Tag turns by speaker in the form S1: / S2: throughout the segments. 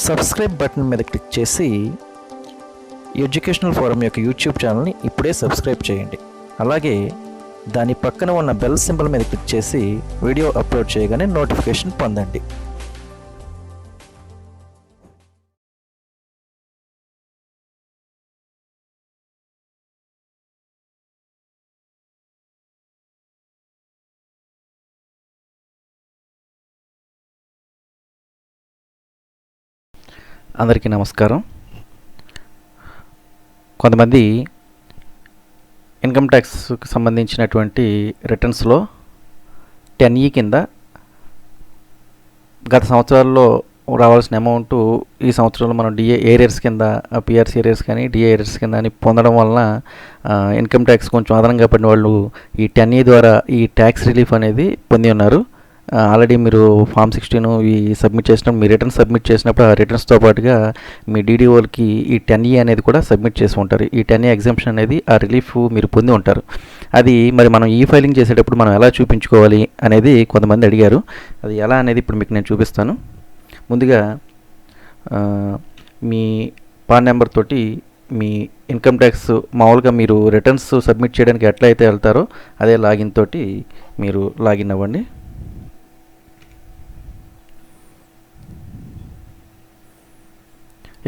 S1: Subscribe button మీద click చేసి educational forum యొక్క యూట్యూబ్ ఛానల్ని ఇప్పుడే సబ్స్క్రైబ్ చేయండి. అలాగే దాని పక్కన ఉన్న బెల్ సింబల్ మీద క్లిక్ చేసి వీడియో అప్లోడ్ చేయగానే నోటిఫికేషన్ పొందండి. అందరికీ నమస్కారం. కొంతమంది ఇన్కమ్ ట్యాక్స్కి సంబంధించినటువంటి రిటర్న్స్లో టెన్ ఈ కింద గత సంవత్సరాల్లో రావాల్సిన అమౌంట్ ఈ సంవత్సరంలో మనం డిఏ ఏరియర్స్ కింద పిఆర్సీ ఏరియర్స్ కానీ డిఏ ఏరియర్స్ కింద అని పొందడం వలన ఇన్కమ్ ట్యాక్స్ కొంచెం అదనంగా పడిన వాళ్ళు ఈ టెన్ ఈ ద్వారా ఈ ట్యాక్స్ రిలీఫ్ అనేది పొంది ఉన్నారు. ఆల్రెడీ మీరు ఫామ్ సిక్స్టీన్ ఈ సబ్మిట్ చేసినప్పుడు మీ రిటర్న్ సబ్మిట్ చేసినప్పుడు ఆ రిటర్న్స్తో పాటుగా మీ డీడీఓలకి ఈ టెన్ ఈ అనేది కూడా సబ్మిట్ చేసి ఉంటారు. ఈ టెన్ ఈ ఎగ్జామ్షన్ అనేది ఆ రిలీఫ్ మీరు పొంది ఉంటారు. అది మరి మనం ఈ ఫైలింగ్ చేసేటప్పుడు మనం ఎలా చూపించుకోవాలి అనేది కొంతమంది అడిగారు. అది ఎలా అనేది ఇప్పుడు మీకు నేను చూపిస్తాను. ముందుగా మీ పాన్ నెంబర్ తోటి మీ ఇన్కమ్ ట్యాక్స్ మామూలుగా మీరు రిటర్న్స్ సబ్మిట్ చేయడానికి ఎట్లా అయితే వెళ్తారో అదే లాగిన్ తోటి మీరు లాగిన్ అవ్వండి.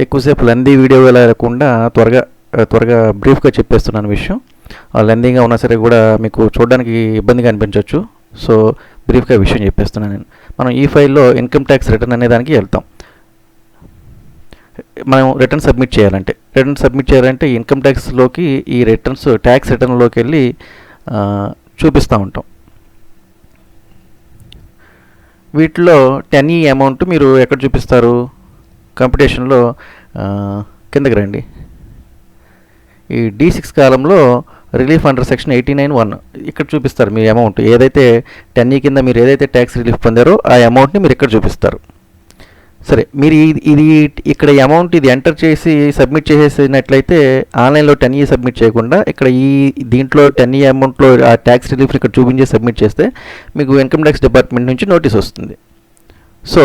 S1: ఎక్కువసేపు లెందీ వీడియో లేకుండా త్వరగా త్వరగా బ్రీఫ్గా చెప్పేస్తున్నాను విషయం. లెందీగా ఉన్నా సరే కూడా మీకు చూడడానికి ఇబ్బందిగా అనిపించవచ్చు సో బ్రీఫ్గా విషయం చెప్పేస్తున్నాను నేను. మనం ఈ ఫైల్లో ఇన్కమ్ ట్యాక్స్ రిటర్న్ అనే దానికి వెళ్తాం. మనం రిటర్న్ సబ్మిట్ చేయాలంటే. రిటర్న్ సబ్మిట్ చేయాలంటే ఇన్కమ్ ట్యాక్స్లోకి ఈ రిటర్న్స్ ట్యాక్స్ రిటర్న్లోకి వెళ్ళి చూపిస్తూ ఉంటాం. వీటిలో టెన్ ఈ అమౌంట్ మీరు ఎక్కడ చూపిస్తారు? కాంపిటీషన్లో కిందకి రండి. ఈ డి సిక్స్ కాలంలో relief under section eighty nine one. ఇక్కడ చూపిస్తారు మీ అమౌంట్. ఏదైతే టెన్ ఈ కింద మీరు ఏదైతే ట్యాక్స్ రిలీఫ్ పొందారో ఆ అమౌంట్ని మీరు ఇక్కడ చూపిస్తారు. సరే మీరు ఇది ఇది ఇక్కడ అమౌంట్ ఇది ఎంటర్ చేసి సబ్మిట్ చేసేసినట్లయితే ఆన్లైన్లో టెన్ ఈ సబ్మిట్ చేయకుండా ఇక్కడ ఈ దీంట్లో టెన్ ఈ అమౌంట్లో ఆ ట్యాక్స్ రిలీఫ్ ఇక్కడ చూపించి సబ్మిట్ చేస్తే మీకు ఇన్కమ్ ట్యాక్స్ డిపార్ట్మెంట్ నుంచి నోటీస్ వస్తుంది. సో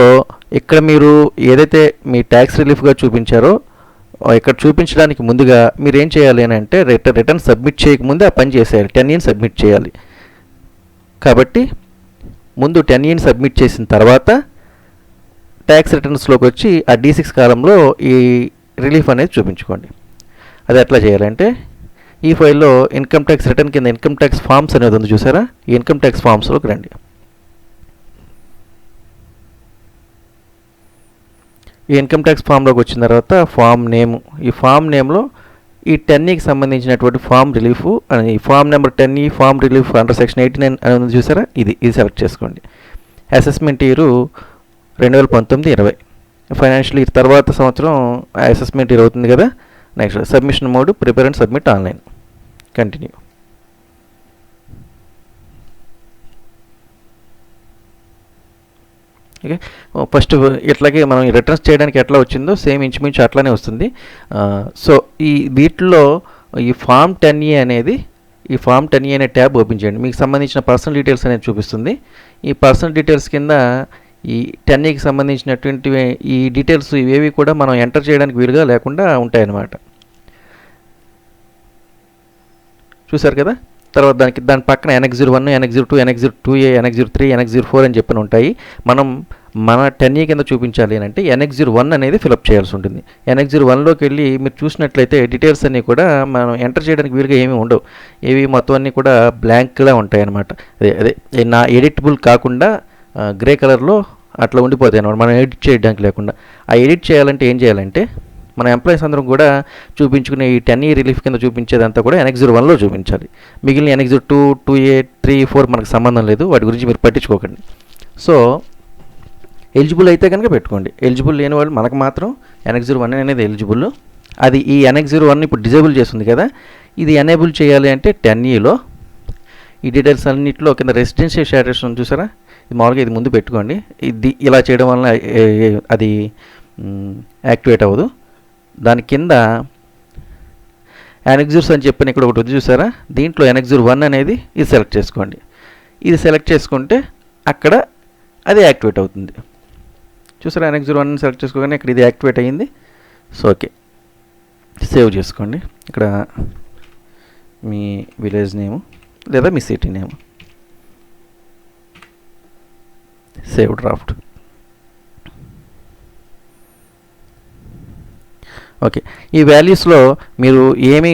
S1: ఇక్కడ మీరు ఏదైతే మీ ట్యాక్స్ రిలీఫ్గా చూపించారో ఇక్కడ చూపించడానికి ముందుగా మీరు ఏం చేయాలి అని అంటే రిటర్న్ రిటర్న్ సబ్మిట్ చేయకముందే ఆ పని చేసేయాలి. టెన్ ఇయన్ సబ్మిట్ చేయాలి. కాబట్టి ముందు టెన్ ఇయన్ సబ్మిట్ చేసిన తర్వాత ట్యాక్స్ రిటర్న్స్లోకి వచ్చి ఆ డీ సిక్స్ కాలంలో ఈ రిలీఫ్ అనేది చూపించుకోండి. అది ఎట్లా చేయాలంటే ఈ ఫైల్లో ఇన్కమ్ ట్యాక్స్ రిటర్న్ కింద ఇన్కమ్ ట్యాక్స్ ఫామ్స్ అనేది ఉంది చూసారా? ఈ ఇన్కమ్ ట్యాక్స్ ఫామ్స్లోకి రండి. ఈ ఇన్కమ్ ట్యాక్స్ ఫామ్లోకి వచ్చిన తర్వాత ఫామ్ నేమ్ ఈ ఫామ్ నేమ్లో ఈ టెన్ఈకి e సంబంధించినటువంటి ఫామ్ రిలీఫ్ అని form number ten E form relief under section eighty nine అని ఉంది చూసారా? ఇది ఇది సెలెక్ట్ చేసుకోండి. అసెస్మెంట్ ఇయర్ రెండు వేల పంతొమ్మిది ఇరవై. ఫైనాన్షియల్ ఇయర్ తర్వాత సంవత్సరం అసెస్మెంట్ ఇయర్ అవుతుంది కదా? Next submission mode prepare and submit online continue okay? First ఇట్లాగే మనం రిటర్న్స్ చేయడానికి ఎట్లా వచ్చిందో సేమ్ ఇంచుమించు అట్లానే వస్తుంది. సో ఈ వీటిలో ఈ ఫామ్ టెన్ ఏ అనేది ఈ ఫామ్ టెన్ ఏ అనే ట్యాబ్ ఓపెన్ చేయండి. మీకు సంబంధించిన పర్సనల్ డీటెయిల్స్ అనేది చూపిస్తుంది. ఈ పర్సనల్ డీటెయిల్స్ కింద ఈ టెన్ ఏకి సంబంధించినటువంటి ఈ డీటెయిల్స్ ఇవేవి కూడా మనం ఎంటర్ చేయడానికి వీలుగా లేకుండా ఉంటాయన్నమాట. చూసారు కదా? తర్వాత దానికి దాని పక్కన annex zero one annex zero two annex zero two A annex zero three annex zero four అని చెప్పిన ఉంటాయి. మనం మన టెన్ ఏ కింద చూపించాలి అంటే ఎనక్ జీరో వన్ అనేది ఫిలప్ చేయాల్సి ఉంటుంది. ఎనక్ జీరో వన్లోకి వెళ్ళి మీరు చూసినట్లయితే డీటెయిల్స్ అన్నీ కూడా మనం ఎంటర్ చేయడానికి వీలుగా ఏమీ ఉండవు. ఇవి మొత్తం అన్నీ కూడా బ్లాంక్గా ఉంటాయి అన్నమాట. అదే అదే నా ఎడిటబుల్ కాకుండా గ్రే కలర్లో అట్లా ఉండిపోతాయి అన్నమాట. మనం ఎడిట్ చేయడానికి లేకుండా. ఆ ఎడిట్ చేయాలంటే ఏం చేయాలంటే మన ఎంప్లాయీస్ అందరం కూడా చూపించుకునే ఈ టెన్ ఈ రిలీఫ్ కింద చూపించేదంతా కూడా ఎనక్ జీరో వన్లో చూపించాలి. మిగిలిన annex two two A three four మనకు సంబంధం లేదు. వాటి గురించి మీరు పట్టించుకోకండి. సో ఎలిజిబుల్ అయితే కనుక పెట్టుకోండి. ఎలిజిబుల్ లేని వాళ్ళు మనకు మాత్రం ఎనక్ జీరో వన్ అనేది ఎలిజిబుల్. అది ఈ ఎనక్ జీరో వన్ ఇప్పుడు డిజేబుల్ చేస్తుంది కదా. ఇది ఎనేబుల్ చేయాలి అంటే టెన్ ఈలో ఈ డీటెయిల్స్ అన్నింటిలో కింద రెసిడెన్షియల్ స్టేటస్ చూసారా? ఇది మామూలుగా ఇది ముందు పెట్టుకోండి. ఇది ఇలా చేయడం వలన అది యాక్టివేట్ అవ్వదు. దాని కింద ఎనక్జూర్స్ అని చెప్పిన ఇక్కడ ఒకటి ఉంది చూసారా? దీంట్లో ఎనక్జూర్ వన్ అనేది ఇది సెలెక్ట్ చేసుకోండి. ఇది సెలెక్ట్ చేసుకుంటే అక్కడ అది యాక్టివేట్ అవుతుంది. చూసారా? ఎన్ఎక్స్ వన్ సెలెక్ట్ చేసుకోగానే ఇక్కడ ఇది యాక్టివేట్ అయ్యింది. So okay. సేవ్ చేసుకోండి. ఇక్కడ మీ విలేజ్ నేము లేదా మీ city name. Save draft. Okay. ఈ వాల్యూస్లో మీరు ఏమి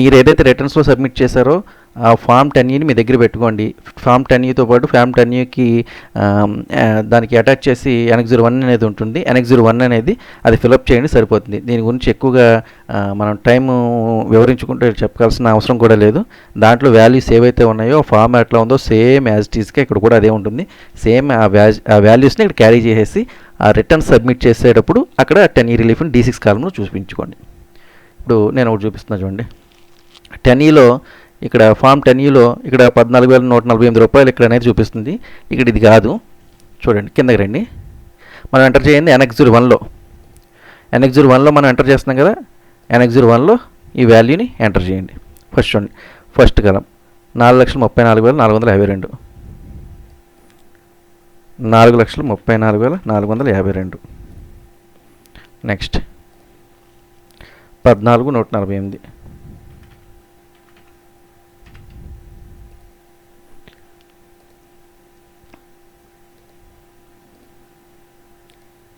S1: మీరు ఏదైతే రిటర్న్స్లో సబ్మిట్ చేశారో ఆ ఫామ్ టెన్ e మీ దగ్గర పెట్టుకోండి. ఫామ్ టెన్ e పాటు ఫామ్ టెన్ e దానికి అటాచ్ చేసి ఎనక్ జీరో వన్ అనేది ఉంటుంది. ఎనక్ జీరో వన్ అనేది అది ఫిలప్ చేయండి సరిపోతుంది. దీని గురించి ఎక్కువగా మనం టైం వివరించుకుంటే చెప్పాల్సిన అవసరం కూడా లేదు. దాంట్లో వాల్యూస్ ఏవైతే ఉన్నాయో ఫామ్ ఎట్లా ఉందో సేమ్ యాజ్ టీస్గా ఇక్కడ కూడా అదే ఉంటుంది. సేమ్ ఆ వ్యాజ్ ఆ వాల్యూస్ని ఇక్కడ క్యారీ చేసేసి ఆ రిటర్న్ సబ్మిట్ చేసేటప్పుడు అక్కడ టెన్ ఈ రిలీఫ్ని డీ సిక్స్ కాలంలో చూపించుకోండి. ఇప్పుడు నేను ఒకటి చూపిస్తున్నా చూడండి. టెన్ ఈలో e ఇక్కడ ఫామ్ టెన్ ఈలో ఇక్కడ పద్నాలుగు వేల నూట నలభై ఎనిమిది రూపాయలు ఇక్కడ అనేది చూపిస్తుంది. ఇక్కడ ఇది కాదు. చూడండి కిందకి రండి. మనం ఎంటర్ చేయండి ఎన్ఎక్స్ జీరో వన్లో ఎన్ఎక్స్ జీరో వన్లో మనం ఎంటర్ చేస్తున్నాం కదా? ఎన్ఎక్స్ జీరో వన్లో ఈ వాల్యూని ఎంటర్ చేయండి. ఫస్ట్ చూడండి. ఫస్ట్ కలం నాలుగు లక్షల ముప్పై నాలుగు వేల నాలుగు వందల యాభై రెండు. నాలుగు లక్షల ముప్పై నాలుగు వేల నాలుగు వందల యాభై రెండు. నెక్స్ట్ పద్నాలుగు నూట నలభై ఎనిమిది.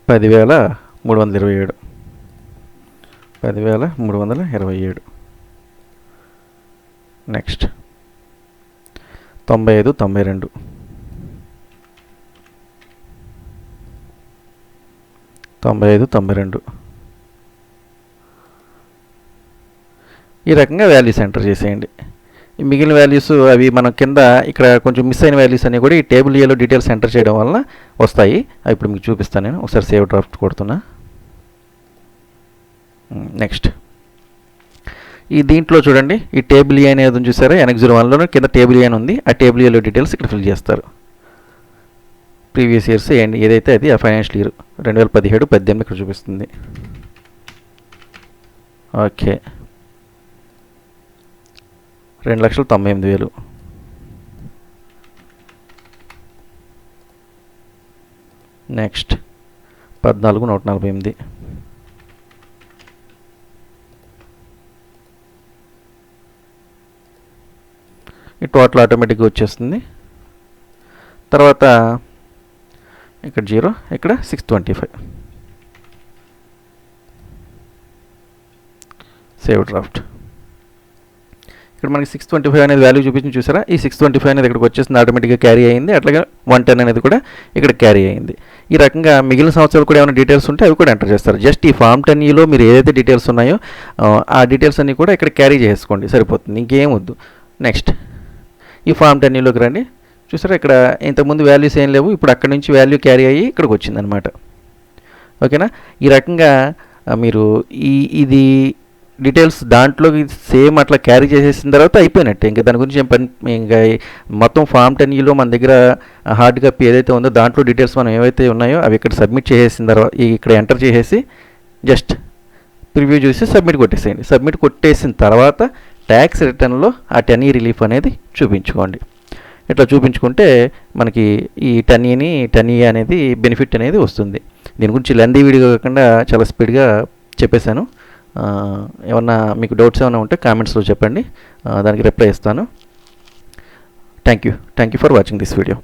S1: పదివేల మూడు వందల ఇరవై ఏడు. పదివేల మూడు వందల ఇరవై ఏడు. నెక్స్ట్ తొంభై ఐదు తొంభై రెండు. తొంభై ఐదు తొంభై రెండు. ఈ రకంగా వాల్యూస్ ఎంటర్ చేసేయండి. ఈ మిగిలిన వాల్యూస్ అవి మనం కింద ఇక్కడ కొంచెం మిస్ అయిన వాల్యూస్ అన్నీ కూడా ఈ టేబుల్ ఏలో డీటెయిల్స్ ఎంటర్ చేయడం వల్ల వస్తాయి. అవి ఇప్పుడు మీకు చూపిస్తాను నేను. ఒకసారి సేవ్ డ్రాఫ్ట్ కొడుతున్నా. Hmm, నెక్స్ట్ ఈ దీంట్లో చూడండి. ఈ టేబుల్ ఏ అనేది చూసారా? ఎనక్ జీరో వన్లోనే కింద టేబుల్ ఏ అని ఉంది. ఆ టేబుల్ ఏలో డీటెయిల్స్ ఇక్కడ ఫిల్ చేస్తారు. ప్రీవియస్ ఇయర్స్ అండ్ ఏదైతే అది ఆ ఫైనాన్షియల్ ఇయర్ రెండు వేల పదిహేడు పద్దెనిమిది ఇక్కడ చూపిస్తుంది. ఓకే. రెండు లక్షల తొంభై ఎనిమిది వేలు. నెక్స్ట్ పద్నాలుగు నూట నలభై ఎనిమిది. ఈ టోటల్ ఆటోమేటిక్గా వచ్చేస్తుంది. తర్వాత ఇక్కడ జీరో ఇక్కడ six twenty five save draft ఇక్కడ మనకి సిక్స్ ట్వంటీ ఫైవ్ అనేది వాల్యూ చూపించి చూసారా? ఈ సిక్స్ ట్వంటీ ఫైవ్ అనేది ఇక్కడికి వచ్చేసింది ఆటోమేటిక్గా క్యారీ అయింది అట్లాగే వన్ టెన్ అనేది కూడా ఇక్కడ క్యారీ అయింది ఈ రకంగా మిగిలిన సంవత్సరాలు కూడా ఏమైనా డీటెయిల్స్ ఉంటే అవి కూడా ఎంటర్ చేస్తారు. జస్ట్ ఈ ఫామ్ టెన్ ఈలో మీరు ఏదైతే డీటెయిల్స్ ఉన్నాయో ఆ, డీటెయిల్స్ అన్నీ కూడా ఇక్కడ క్యారీ చేసుకోండి సరిపోతుంది. ఇంకేం వద్దు. నెక్స్ట్ ఈ ఫామ్ టెన్ ఈలోకి రండి. చూసారా ఇక్కడ ఇంతకుముందు వాల్యూస్ ఏం లేవు ఇప్పుడు అక్కడ నుంచి వాల్యూ క్యారీ అయ్యి ఇక్కడికి వచ్చిందనమాట ఓకేనా? ఈ రకంగా మీరు ఈ ఇది డీటెయిల్స్ దాంట్లో సేమ్ అట్లా క్యారీ చేసేసిన తర్వాత అయిపోయినట్టే. ఇంకా దాని గురించి పని ఇంకా మొత్తం ఫామ్ టెన్ ఈలో మన దగ్గర హార్డ్ కాపీ ఏదైతే ఉందో దాంట్లో డీటెయిల్స్ మనం ఏవైతే ఉన్నాయో అవి ఇక్కడ సబ్మిట్ చేసేసిన తర్వాత ఇక్కడ ఎంటర్ చేసేసి జస్ట్ ప్రివ్యూ చూసి సబ్మిట్ కొట్టేసేయండి. సబ్మిట్ కొట్టేసిన తర్వాత ట్యాక్స్ రిటర్న్లో ఆ టెన్ ఈ రిలీఫ్ అనేది చూపించుకోండి. ఇట్లా చూపించుకుంటే మనకి ఈ టనీని టనీ అనేది బెనిఫిట్ అనేది వస్తుంది. దీని గురించి లెందీ వీడియో కాకుండా చాలా స్పీడ్గా చెప్పేశాను. ఏమన్నా మీకు డౌట్స్ ఏమైనా ఉంటే కామెంట్స్లో చెప్పండి. దానికి రిప్లై ఇస్తాను. Thank you thank you for watching this video